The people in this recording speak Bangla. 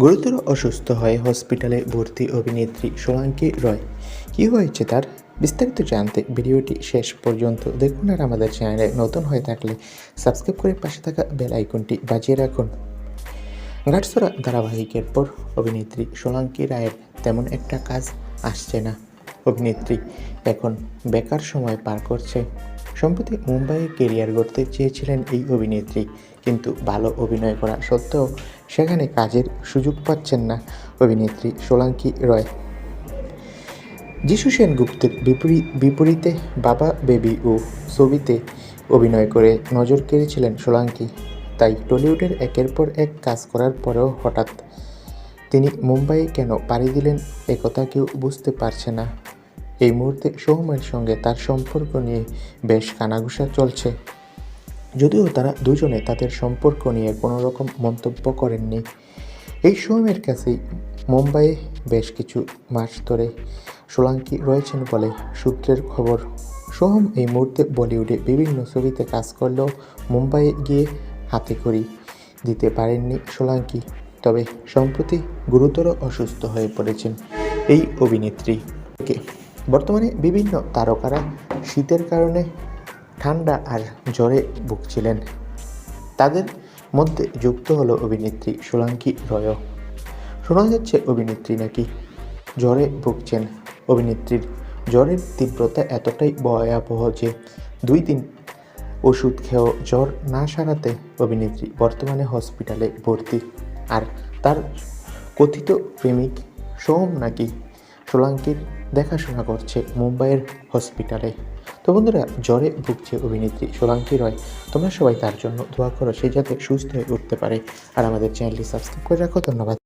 গুরুতর অসুস্থ হয়ে হসপিটালে ভর্তি অভিনেত্রী সোলাঙ্কি রয়। কী হয়েছে তার? বিস্তারিত জানতে ভিডিওটি শেষ পর্যন্ত দেখুন আর আমাদের চ্যানেলে নতুন হয়ে থাকলে সাবস্ক্রাইব করে পাশে থাকা বেল আইকনটি বাজিয়ে রাখুন। গাটসরা ধারাবাহিকের পর অভিনেত্রী সোলাঙ্কি রায়ের তেমন একটা কাজ আসছে না। অভিনেত্রী। এখন বেকার সময় পার করছে। সম্প্রতি মুম্বাইয়ে কেরিয়ার গড়তে চেয়েছিলেন এই অভিনেত্রী। কিন্তু ভালো অভিনয় করা সত্ত্বেও সেখানে কাজের সুযোগ পাচ্ছেন না অভিনেত্রী সোলাঙ্কি রয়। যিশু সেনগুপ্তের বিপরী- বিপরীতে বাবা বেবি ও ছবিতে অভিনয় করে নজর কেড়েছিলেন সোলাঙ্কি। তাই টলিউডের একের পর এক কাজ করার পরেও হঠাৎ তিনি মুম্বাইয়ে কেন পাড়ি দিলেন একথা কেউ বুঝতে পারছে না। এই মুহূর্তে সোহমের সঙ্গে তার সম্পর্ক নিয়ে বেশ কানাঘুষা চলছে। যদিও তারা দুজনে তাদের সম্পর্ক নিয়ে কোনো রকম মন্তব্য করেননি। এই সোহমের কাছেই মুম্বাইয়ে বেশ কিছু মাস ধরে সোলাঙ্কি রয়েছেন বলে সূত্রের খবর। সোহম এই মুহূর্তে বলিউডে বিভিন্ন ছবিতে কাজ করলেও মুম্বাইয়ে গিয়ে হাতে খড়ি দিতে পারেননি সোলাঙ্কি। তবে সম্প্রতি গুরুতর অসুস্থ হয়ে পড়েছেন এই অভিনেত্রী। বর্তমানে বিভিন্ন তারকারা শীতের কারণে ঠান্ডা আর জ্বরে ভুগছিলেন। তাদের মধ্যে যুক্ত হলো অভিনেত্রী সোলাঙ্কি রয় শোনা যাচ্ছে অভিনেত্রী নাকি জ্বরে ভুগছেন। অভিনেত্রীর জ্বরের তীব্রতা এতটাই ভয়াবহ যে দুই দিন ওষুধ খেয়েও জ্বর না সারাতে অভিনেত্রী বর্তমানে হসপিটালে ভর্তি। আর তার কথিত প্রেমিক সোহম নাকি সোলাঙ্কির দেখাশোনা করছে মুম্বাইয়ের হসপিটালে। তো বন্ধুরা, জ্বরে ভুগছে অভিনেত্রী সোলাঙ্কি রয়। তোমরা সবাই তার জন্য দোয়া করো, সে যাতে সুস্থ হয়ে উঠতে পারে। আর আমাদের চ্যানেলটি সাবস্ক্রাইব করে রাখো। ধন্যবাদ।